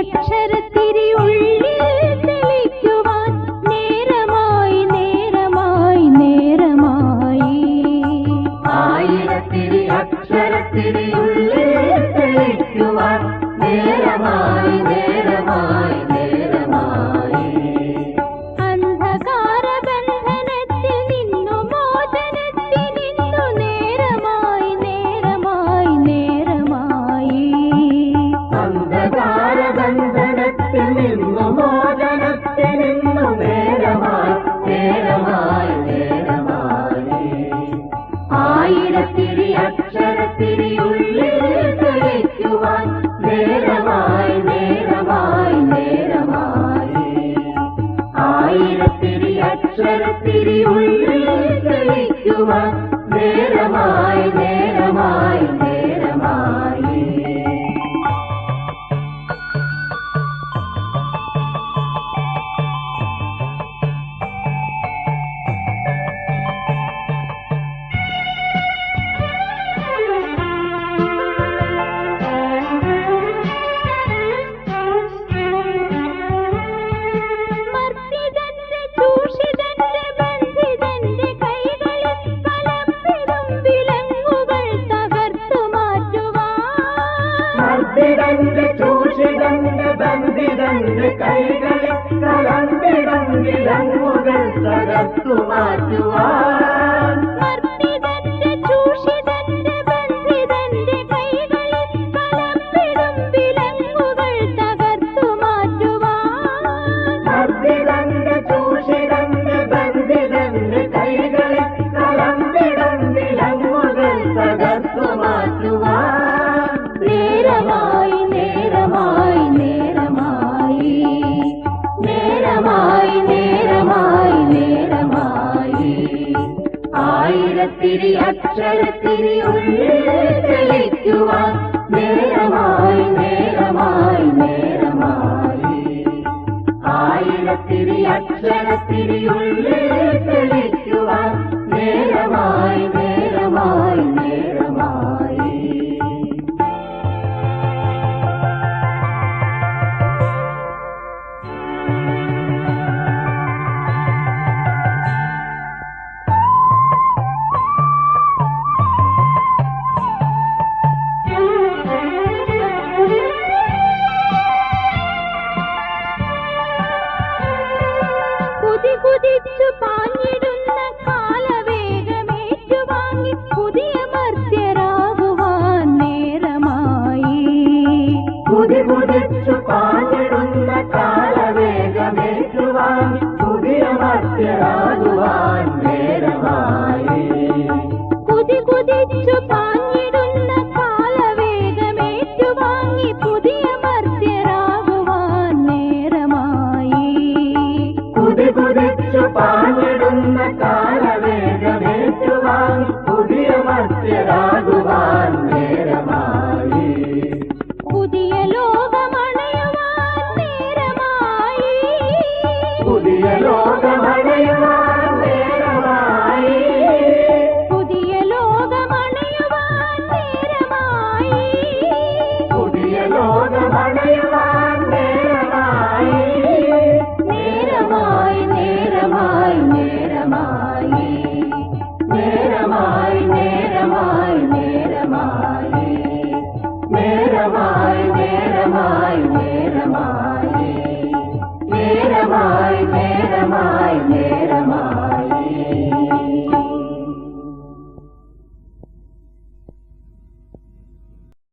अक्षर நேரமாய் நேரமாய் நேரமாய். ஆயிரத்திரி அச்சரத்திரி உள்ளே நேரமாய் நேரமாய். ङ्गोषि गङ्ग दन्दि गङ्गिरङ्ग அச்சரத்திரி அச்சரத்திரி உள்ளிக்குவான் நேரமாய் நேரமாய் நேரமாய் ஆயிரத்திரி அச்சரத்திரி உள்ளிக்கு മർത്യരാകുവാൻ നേരമായി. കുതികുതിച്ചു പാഞ്ഞിടുന്ന കാലവേഗമേറ്റുവാൻ പുതിയ മർത്യരാകുവാൻ നേരമായി. കുതികുതിച്ചു പാഞ്ഞിടുന്ന കാലവേഗമേറ്റുവാങ്ങി പുതിയ മർത്യരാകുവാൻ നേരമായി. കുതികുതിച്ചു പാഞ്ഞിടുന്ന കാല